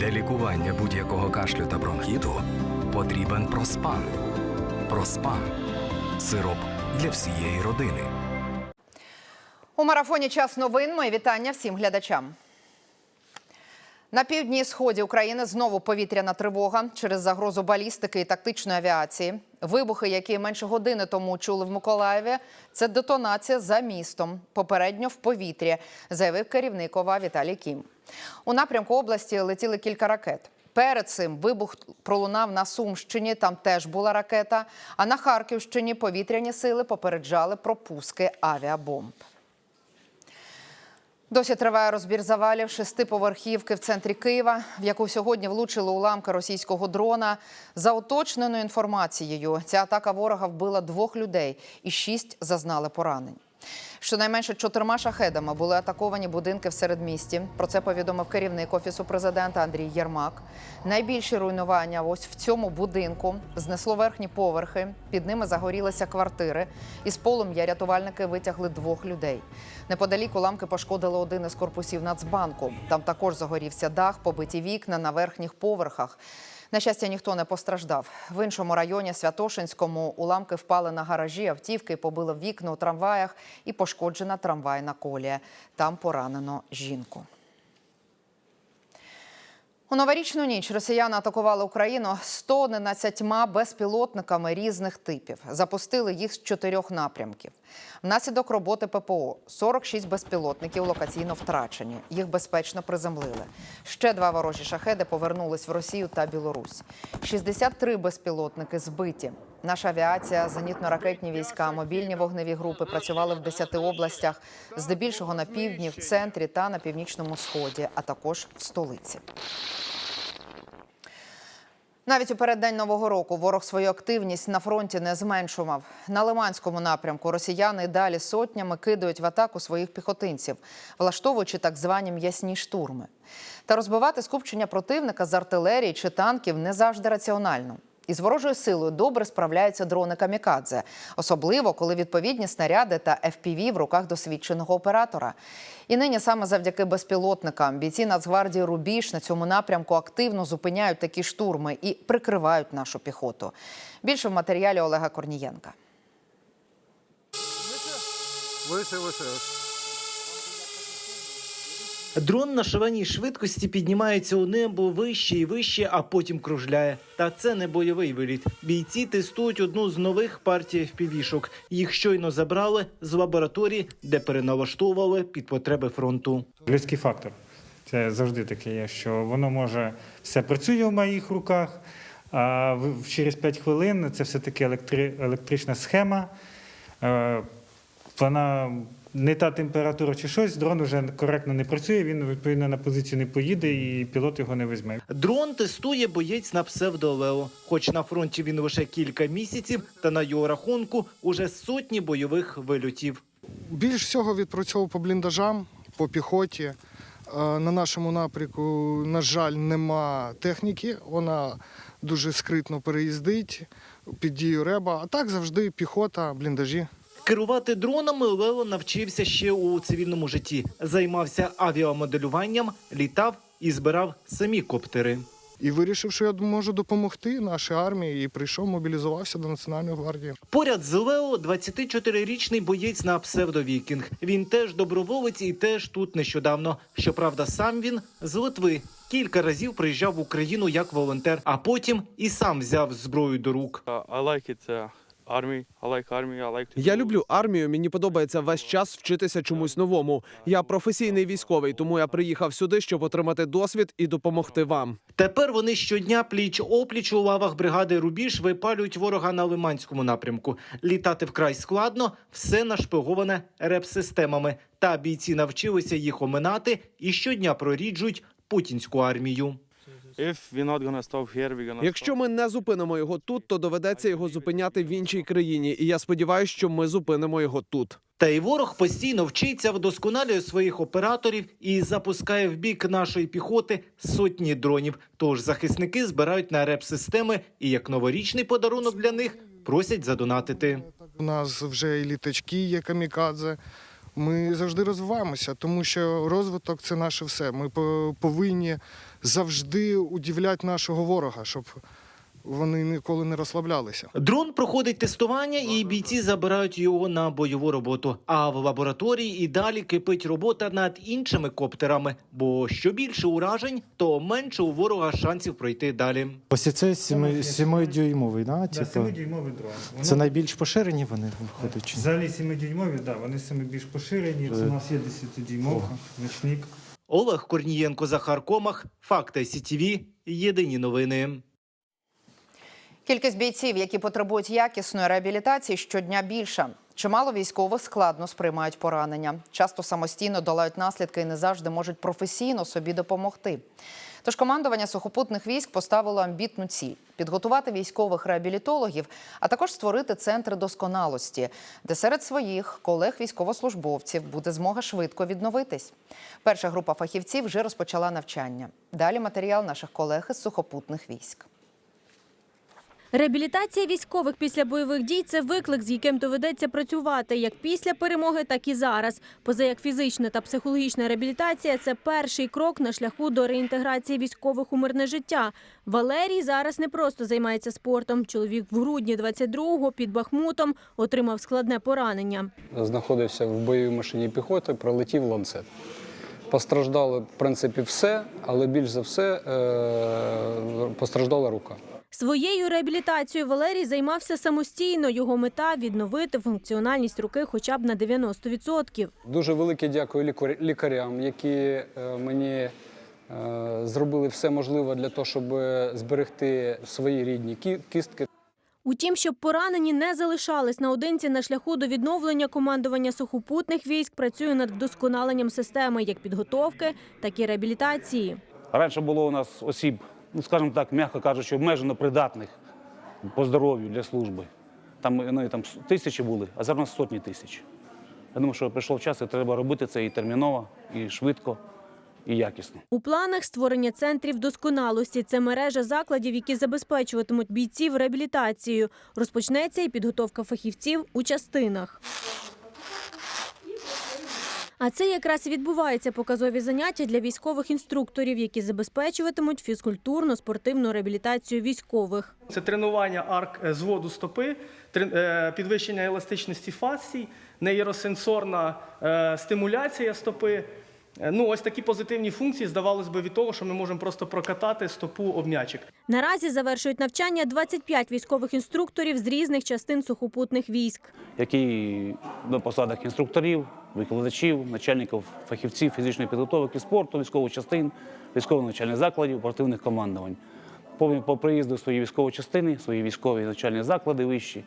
Для лікування будь-якого кашлю та бронхіту потрібен проспан. Проспан сироп для всієї родини. У марафоні час новин. Моє вітання всім глядачам. На півдні і сході України знову повітряна тривога через загрозу балістики і тактичної авіації. Вибухи, які менше години тому чули в Миколаєві, це детонація за містом. Попередньо в повітрі, заявив керівник ОВА Віталій Кім. У напрямку області летіли кілька ракет. Перед цим вибух пролунав на Сумщині. Там теж була ракета. А на Харківщині повітряні сили попереджали про пуски авіабомб. Досі триває розбір завалів шестиповерхівки в центрі Києва, в яку сьогодні влучили уламки російського дрона. За уточненою інформацією, ця атака ворога вбила двох людей і шість зазнали поранень. Щонайменше чотирма шахедами були атаковані будинки в середмісті. Про це повідомив керівник офісу президента Андрій Єрмак. Найбільші руйнування ось в цьому будинку знесло верхні поверхи. Під ними загорілися квартири. Із полум'я рятувальники витягли двох людей. Неподалік уламки пошкодили один із корпусів Нацбанку. Там також загорівся дах, побиті вікна на верхніх поверхах. На щастя, ніхто не постраждав. В іншому районі Святошинському уламки впали на гаражі, автівки побили вікна у трамваях і пошкоджена трамвайна колія. Там поранено жінку. У новорічну ніч росіяни атакували Україну 111 безпілотниками різних типів. Запустили їх з чотирьох напрямків. Внаслідок роботи ППО 46 безпілотників локаційно втрачені. Їх безпечно приземлили. Ще два ворожі шахеди повернулись в Росію та Білорусь. 63 безпілотники збиті. Наша авіація, зенітно-ракетні війська, мобільні вогневі групи працювали в 10 областях, здебільшого на півдні, в центрі та на північному сході, а також в столиці. Навіть у переддень нового року ворог свою активність на фронті не зменшував. На Лиманському напрямку росіяни далі сотнями кидають в атаку своїх піхотинців, влаштовуючи так звані м'ясні штурми. Та розбивати скупчення противника з артилерії чи танків не завжди раціонально. Із ворожою силою добре справляються дрони камікадзе, особливо коли відповідні снаряди та FPV в руках досвідченого оператора. І нині саме завдяки безпілотникам бійці Нацгвардії Рубіж на цьому напрямку активно зупиняють такі штурми і прикривають нашу піхоту. Більше в матеріалі Олега Корнієнка. Вище, вище. Дрон на шаленій швидкості піднімається у небо вище і вище, а потім кружляє. Та це не бойовий виліт. Бійці тестують одну з нових партій впівішок. Їх щойно забрали з лабораторії, де переналаштовували під потреби фронту. Людський фактор. Це завжди таке є, що воно може все працює в моїх руках, а через 5 хвилин це все-таки електри, електрична схема. Е, Вона не та температура чи щось, дрон вже коректно не працює, він відповідно на позицію не поїде і пілот його не візьме. Дрон тестує боєць на псевдолео. Хоч на фронті він лише кілька місяців, та на його рахунку уже сотні бойових вильотів. Більш всього відпрацьовував по бліндажам, по піхоті. Е, На нашому напрямку, на жаль, нема техніки. Вона дуже скритно переїздить під дію реба. А так завжди піхота, бліндажі. Керувати дронами Лео навчився ще у цивільному житті. Займався авіамоделюванням, літав і збирав самі коптери. І вирішив, що я можу допомогти нашій армії, і прийшов, мобілізувався до Національної гвардії. Поряд з Лео 24-річний боєць на псевдовікінг. Він теж доброволець і теж тут нещодавно. Щоправда, сам він з Литви. Кілька разів приїжджав в Україну як волонтер, а потім і сам взяв зброю до рук. Uh, I like it. Я люблю армію. Мені подобається весь час вчитися чомусь новому. Я професійний військовий, тому я приїхав сюди, щоб отримати досвід і допомогти вам. Тепер вони щодня пліч опліч у лавах бригади Рубіж випалюють ворога на Лиманському напрямку. Літати вкрай складно, все нашпиговане реп-системами. Та бійці навчилися їх оминати і щодня проріджують путінську армію. Якщо ми не зупинимо його тут, то доведеться його зупиняти в іншій країні. І я сподіваюся, що ми зупинимо його тут. Та й ворог постійно вчиться, вдосконалює своїх операторів і запускає в бік нашої піхоти сотні дронів. Тож захисники збирають на реп-системи і як новорічний подарунок для них просять задонатити. У нас вже і літачки є камікадзе. ми завжди розвиваємося, тому що розвиток це наше все. Ми по- повинні завжди удивляти нашого ворога, щоб вони ніколи не розслаблялися. Дрон проходить тестування, і бійці забирають його на бойову роботу. А в лабораторії і далі кипить робота над іншими коптерами. Бо що більше уражень, то менше у ворога шансів пройти далі. Ось це 7-дюймовий, да? Да, Типу, 7-дюймовий дрон. Воно- це найбільш поширені вони виходять? чи? Взагалі 7-дюймові, да, вони саме більш поширені. Це у нас є 10-дюймовка, ночник. Олег Корнієнко, Захар Комах, Факти СІТІВІ. Єдині новини. Кількість бійців, які потребують якісної реабілітації, щодня більша. Чимало військових складно сприймають поранення. Часто самостійно долають наслідки і не завжди можуть професійно собі допомогти. Тож командування сухопутних військ поставило амбітну ціль підготувати військових реабілітологів, а також створити центри досконалості, де серед своїх колег військовослужбовців буде змога швидко відновитись. Перша група фахівців вже розпочала навчання. Далі матеріал наших колег із сухопутних військ. Реабілітація військових після бойових дій це виклик, з яким доведеться працювати як після перемоги, так і зараз. Поза як фізична та психологічна реабілітація це перший крок на шляху до реінтеграції військових у мирне життя. Валерій зараз не просто займається спортом. Чоловік в грудні 22-го під Бахмутом отримав складне поранення. знаходився в бойовій машині піхоти, пролетів ланцет. Постраждало, в принципі, все, але більш за все е, постраждала рука. Своєю реабілітацією Валерій займався самостійно. Його мета відновити функціональність руки хоча б на 90%. Дуже велике дякую лікар- лікарям, які е, мені е, зробили все можливе для того, щоб зберегти свої рідні кі- кістки. Утім, щоб поранені не залишались наодинці на шляху до відновлення командування сухопутних військ працює над вдосконаленням системи як підготовки, так і реабілітації. Раніше було у нас осіб, ну скажімо так, м'яко кажучи, обмежено придатних по здоров'ю для служби. Там, ну, там тисячі були, а зараз сотні тисяч. Я думаю, що прийшов час, і треба робити це і терміново, і швидко, і якісно. У планах створення центрів досконалості. Це мережа закладів, які забезпечуватимуть бійців реабілітацією. Розпочнеться і підготовка фахівців у частинах. А це якраз і відбуваються показові заняття для військових інструкторів, які забезпечуватимуть фізкультурно-спортивну реабілітацію військових. Це тренування арк е, зводу стопи, е, підвищення еластичності фасцій, нейросенсорна е, стимуляція стопи. Ну, ось такі позитивні функції, здавалось би, від того, що ми можемо просто прокатати стопу об м'ячик. Наразі завершують навчання 25 військових інструкторів з різних частин сухопутних військ. Які на посадах інструкторів, викладачів, начальників, фахівців фізичної підготовки, спорту, військових частин, військових навчальних закладів, оперативних командувань. По, приїзду в свої військові частини, свої військові навчальні заклади вищі,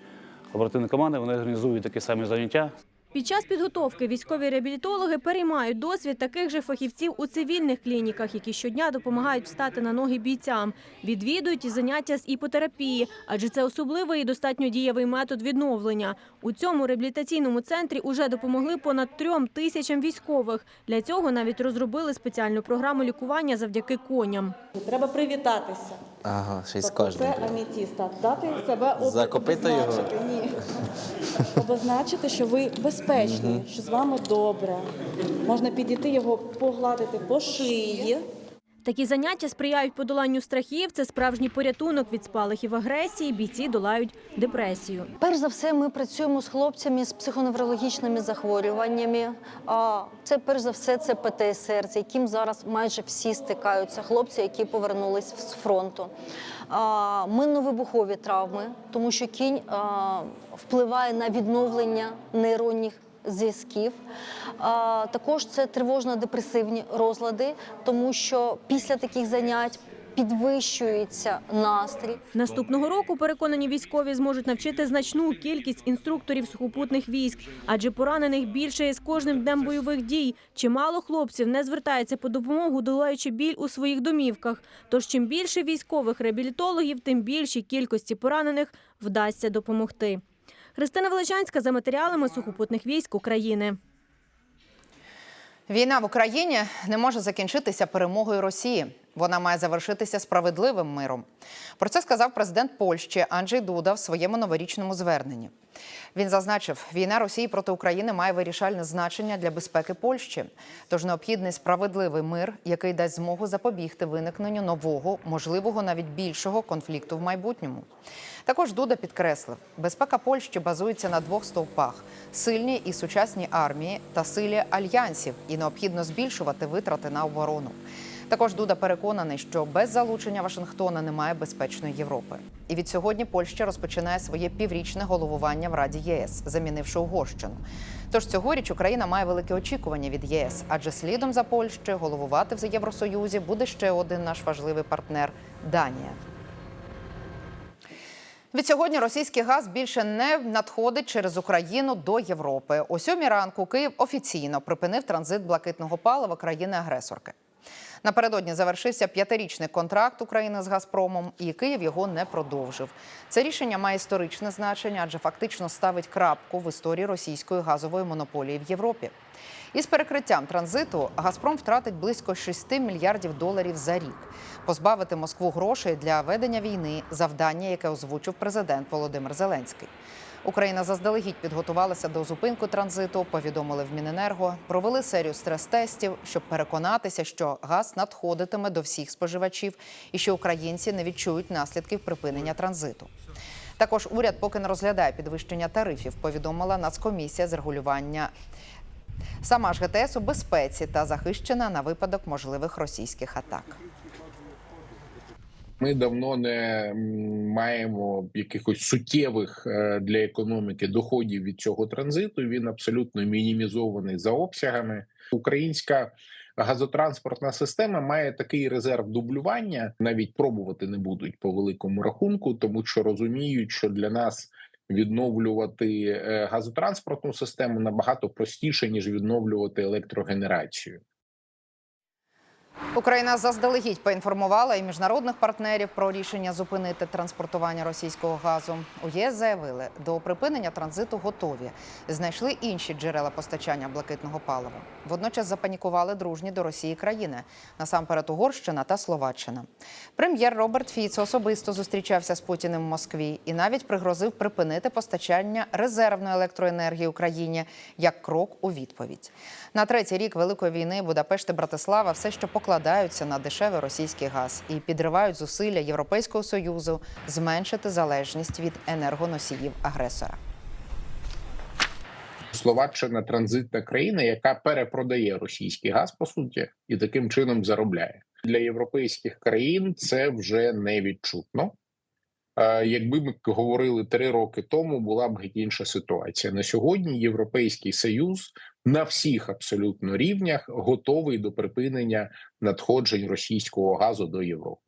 оперативні команди, вони організують такі самі заняття. Під час підготовки військові реабілітологи переймають досвід таких же фахівців у цивільних клініках, які щодня допомагають встати на ноги бійцям. Відвідують і заняття з іпотерапії, адже це особливий і достатньо дієвий метод відновлення. У цьому реабілітаційному центрі уже допомогли понад трьом тисячам військових. Для цього навіть розробили спеціальну програму лікування завдяки коням. Треба привітатися. Ага, ще й з Тобто кожним. Це амітіст. Так, дати себе об... Закопити його? обозначити. Ні. Обозначити, що ви безпечні, що з вами добре. Можна підійти його погладити по шиї. Такі заняття сприяють подоланню страхів. Це справжній порятунок від спалахів агресії. Бійці долають депресію. Перш за все, ми працюємо з хлопцями з психоневрологічними захворюваннями. А це перш за все це ПТСР, з яким зараз майже всі стикаються. Хлопці, які повернулись з фронту. Минно-вибухові травми, тому що кінь впливає на відновлення нейронних зв'язків. Також це тривожно-депресивні розлади, тому що після таких занять підвищується настрій. Наступного року переконані військові зможуть навчити значну кількість інструкторів сухопутних військ, адже поранених більше із кожним днем бойових дій. Чимало хлопців не звертається по допомогу, долаючи біль у своїх домівках. Тож чим більше військових реабілітологів, тим більшій кількості поранених вдасться допомогти. Христина Величанська за матеріалами сухопутних військ України. Війна в Україні не може закінчитися перемогою Росії. Вона має завершитися справедливим миром. Про це сказав президент Польщі Анджей Дуда в своєму новорічному зверненні. Він зазначив, війна Росії проти України має вирішальне значення для безпеки Польщі. Тож необхідний справедливий мир, який дасть змогу запобігти виникненню нового, можливого навіть більшого конфлікту в майбутньому. Також Дуда підкреслив, безпека Польщі базується на двох стовпах: сильній і сучасній армії та силі альянсів, і необхідно збільшувати витрати на оборону. Також Дуда переконаний, що без залучення Вашингтона немає безпечної Європи. І від сьогодні Польща розпочинає своє піврічне головування в Раді ЄС, замінивши Угорщину. Тож цьогоріч Україна має велике очікування від ЄС, адже слідом за Польщею головувати в Євросоюзі буде ще один наш важливий партнер Данія. Від сьогодні російський газ більше не надходить через Україну до Європи. О сьомій ранку Київ офіційно припинив транзит блакитного палива країни-агресорки. Напередодні завершився п'ятирічний контракт України з Газпромом, і Київ його не продовжив. Це рішення має історичне значення, адже фактично ставить крапку в історії російської газової монополії в Європі. Із перекриттям транзиту Газпром втратить близько 6 мільярдів доларів за рік. Позбавити Москву грошей для ведення війни завдання, яке озвучив президент Володимир Зеленський. Україна заздалегідь підготувалася до зупинку транзиту. Повідомили в Міненерго, провели серію стрес-тестів, щоб переконатися, що газ надходитиме до всіх споживачів і що українці не відчують наслідків припинення транзиту. Також уряд поки не розглядає підвищення тарифів. Повідомила Нацкомісія з регулювання. Сама ж ГТС у безпеці та захищена на випадок можливих російських атак. Ми давно не маємо якихось суттєвих е, для економіки доходів від цього транзиту. Він абсолютно мінімізований за обсягами. Українська газотранспортна система має такий резерв дублювання, навіть пробувати не будуть по великому рахунку, тому що розуміють, що для нас відновлювати е, газотранспортну систему набагато простіше ніж відновлювати електрогенерацію. Україна заздалегідь поінформувала і міжнародних партнерів про рішення зупинити транспортування російського газу. У ЄС заявили, до припинення транзиту готові. Знайшли інші джерела постачання блакитного палива. Водночас запанікували дружні до Росії країни, насамперед Угорщина та Словаччина. Прем'єр Роберт Фіцо особисто зустрічався з Путіним в Москві і навіть пригрозив припинити постачання резервної електроенергії Україні як крок у відповідь. На третій рік великої війни Будапешт і Братислава все ще покладаються на дешевий російський газ і підривають зусилля Європейського союзу зменшити залежність від енергоносіїв агресора. Словаччина транзитна країна, яка перепродає російський газ по суті, і таким чином заробляє для європейських країн. Це вже не відчутно. Якби ми говорили три роки тому, була б інша ситуація. На сьогодні Європейський Союз на всіх абсолютно рівнях готовий до припинення надходжень російського газу до Європи.